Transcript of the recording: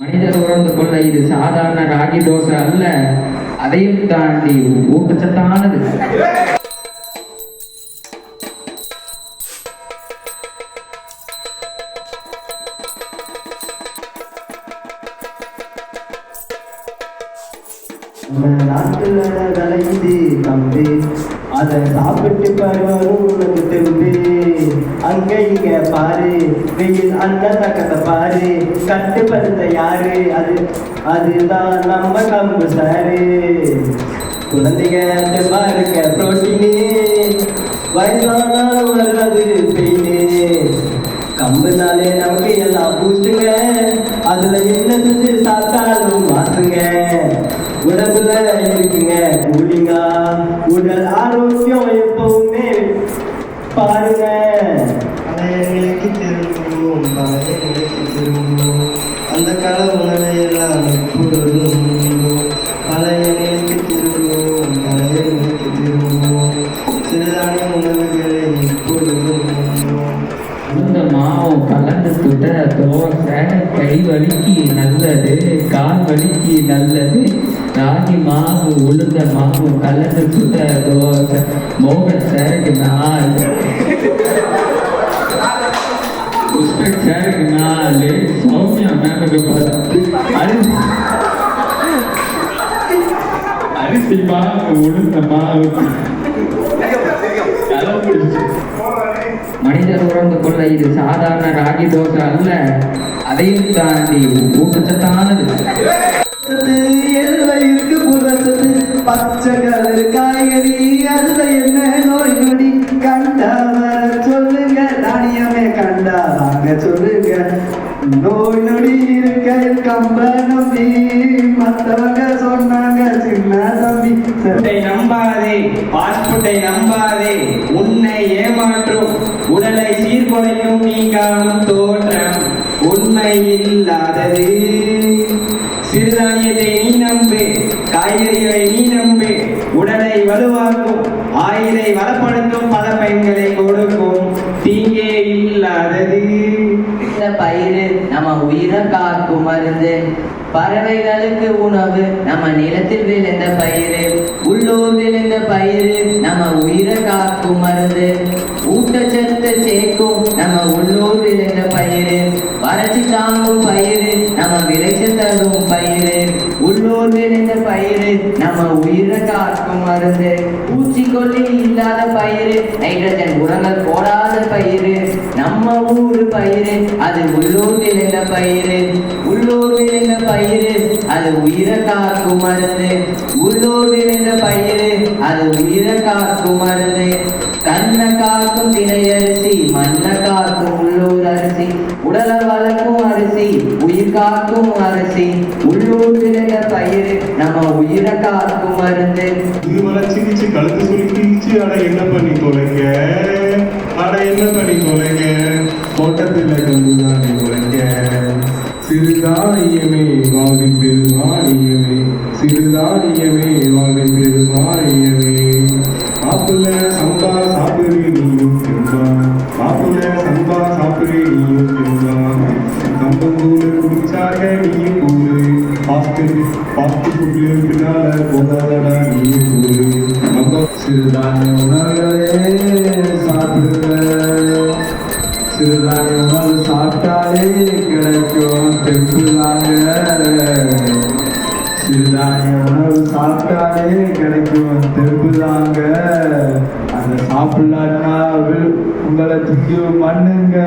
மனிதர் உணர்ந்து கொள்ள இது சாதாரண ராகி தோசை அல்ல. அதையும் தாண்டி ஊட்டச்சத்தானது. நம்ம நாட்டுல விளையுது கம்பு அதை சாப்பிட்டு பாருவாரும் உனக்கு தெம்பு அங்க இங்க பாரு? வெயில் அந்த தக்கத்தை பாரு. கட்டுப்படுத்த யாரு? அது அதுதான் நம்ம கம்பு சாரு. குழந்தைங்க தெம்பா இருக்க புரோட்டீனு வயசானாலும் வர்றது பெயினு கம்புனாலே நமக்கு எல்லாம் பூஸ்டுங்க அதுல என்ன செஞ்சு சாப்பிட்டாலும் மாசுங்க உடம்புல இருக்குங்க கூலிங்கா. உடல் ஆரோக்கியம் எப்பவுமே பாருங்க. மாவு கலந்து தோசை கை வலிக்கு நல்லது கால் வலிக்கு நல்லது. ராகி மாவு உளுந்த மாவு கலந்து சுட தோசை மோகன் சாருக்கு நாலு. புஷ்பக் சாருக்கு நாலு. சௌமியா மேமுக்கு அரிசி. அரிசி மாவு உளுந்த மாவு. மனிதர் உணர்ந்து கொள்ள இது சாதாரண ராகி தோசை அல்ல. அதையும் தாண்டி ஊட்டச்சத்தானது. எல்லாம் இருக்கு புரசத்து. பச்சை கலர் காய்கறி அதுல என்ன நோய் நொடி கண்டா வர சொல்லுங்க தானியமே கண்டா வாங்க சொல்லுங்க. நோய் நொடி இருக்க கம்ப நம்பி மற்றவங்க சொன்ன நம்பாதே ஃபாஸ்ட் நம்பாதே உன்னை ஏமாற்றும் உடலை சீர்குலைக்கும் நீ காணும் தோற்றம் உண்மை இல்லாதது. சிறுதானியத்தை நீ நம்பு காய்கறிகளை நீ நம்பு உடலை வலுவாக்கும் ஆயுதை வளப்படுத்தும் பல பயன்களை கொடுக்கும் தீங்கே இல்லாதது. இந்த பயிர் நம்ம உயிரை காக்கும் மருந்து. பறவைகளுக்கு உணவு நம்ம நிலத்தில் விழுந்த பயிறு உள்ளூர் விழுந்த பயிறு நம்ம உயிரை காக்கும் மருந்து ஊட்டச்சத்து சேர்க்கும் நம்ம உள்ளூர் விழுந்த பயிறு வறட்சி தாங்கும் பயிறு நம்ம விளைச்சல் தரும் பயிறு உள்ளூர் விளைந்த பயிறு நம்ம உயிரை காக்கும் மருந்து. பூச்சிக்கொல்லி இல்லாத பயிறு நைட்ரஜன் உரங்கள் போடாத பயிறு. நம்ம ஊர் பயிறு அது உள்ளூர் விளைந்த பயிறு. உள்ளூர் விளைந்த பயிறு அது உயிரை காக்கும் மருந்து. உள்ளூர் விளைந்த பயிறு அது உயிரை காக்கும் மருந்து. கண்ணை காக்கும் திணையரிசி மண்ணை காக்கும் உடல வளர்க்கும் அரிசி உயிர் காக்கும் அரிசி உள்ளூர் விளைந்த பயிறு நம்ம உயிரை காக்கும் மருந்து. இது வளர்ச்சிக்கிச்சு கழுத்து சுருக்கிச்சு ஆனா என்ன பண்ணி தொலைங்க? ஆனா என்ன பண்ணி தொலைங்க? தோட்டத்தில் கண்டுதானே தொலைங்க? சிறுதானியமே வாழ்வின் பெருமானியமே. சிறுதானியமே வாழ்வின் பெருமானியமே. மாப்பிள்ள சம்பா குடிச்சாக நீ கூறு பாஸ்து பாஸ்து ஃபுட்டு பின்னால போகாதடா நீ கூறு நம்ம சிறுதானிய உணவுகளே சாப்பிடுங்க. சிறுதானிய உணவு சாப்பிட்டாலே கிடைக்கும் தெம்புலாங்க சிறுதானிய உணவு சாப்பிட்டாலே கிடைக்கும் தெம்புலாங்க அந்த சாப்பிடலான்னா உங்களை திங்கும் மண்ணுங்க.